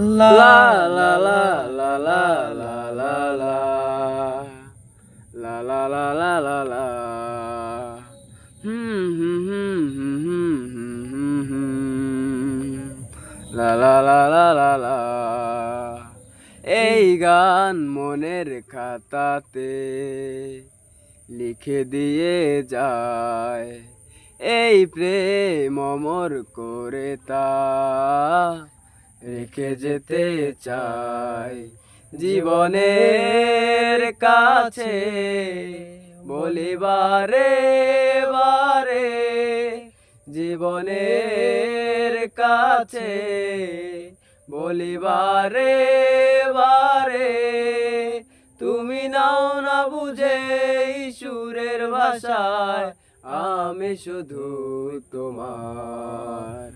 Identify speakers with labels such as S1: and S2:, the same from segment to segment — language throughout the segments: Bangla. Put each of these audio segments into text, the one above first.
S1: La la la la la la la la La la la la la la la La la la la la la এই গান মনের খাতাতে লিখে দিয়ে যায় এই প্রেম অমর করে তা রেখে যেতে চাই জীবনের কাছে। বলিবারে বারে জীবনের কাছে। বলিবারে বারে তুমি নাও না বুঝে সুরের ভাষায়, আমি শুধু তোমার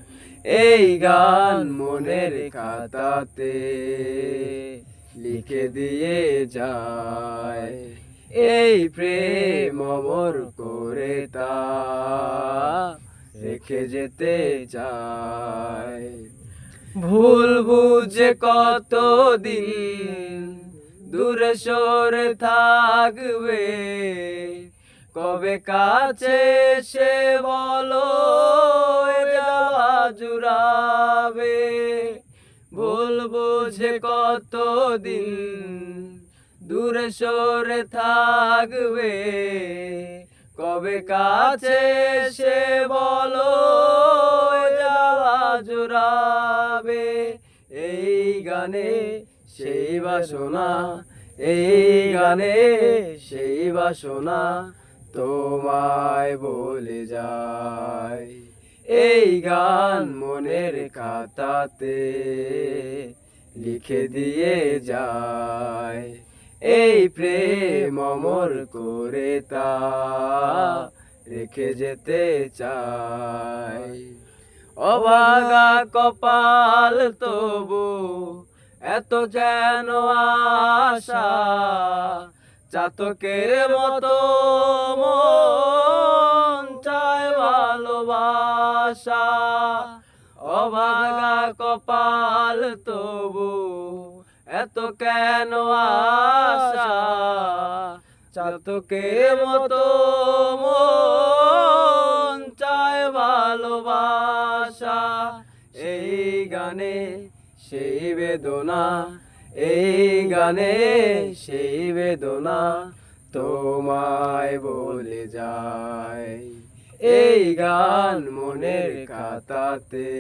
S1: এই গান মনের খাতাতে লিখে দিয়ে যায়। এই প্রেম অমর করে তা রেখে যেতে চায় ভুল বুঝে কতদিন দূরে সরে থাকবে? কবে কাছে সে বলো জুড়াবে। ভুল বুঝে কতদিন দূরে সরে থাকবে। কবে কাছে সে বলো জুড়াবে। এই গানে সেই বাসনা, এই গানে সেই বাসনা তোমায় বলে যায় এই গান মনের খাতাতে লিখে দিয়ে যায় এই প্রেম অমর করে তা রেখে যেতে চাই। অবাগা কপাল তবু এত যেন আশা, চাতকের মতো ভালোবাসা অভাগা কপাল তবু এত কেন আশা? চাতকের মতো মন চায় ভালোবাসা। এই গানে সেই বেদনা, এই গানে সেই বেদনা তোমায় বলে যায় এই গান মনের খাতাতে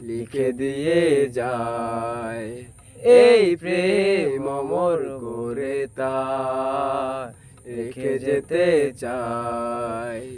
S1: লিখে দিয়ে যায়। এই প্রেম অমর করে তা রেখে যেতে চায়।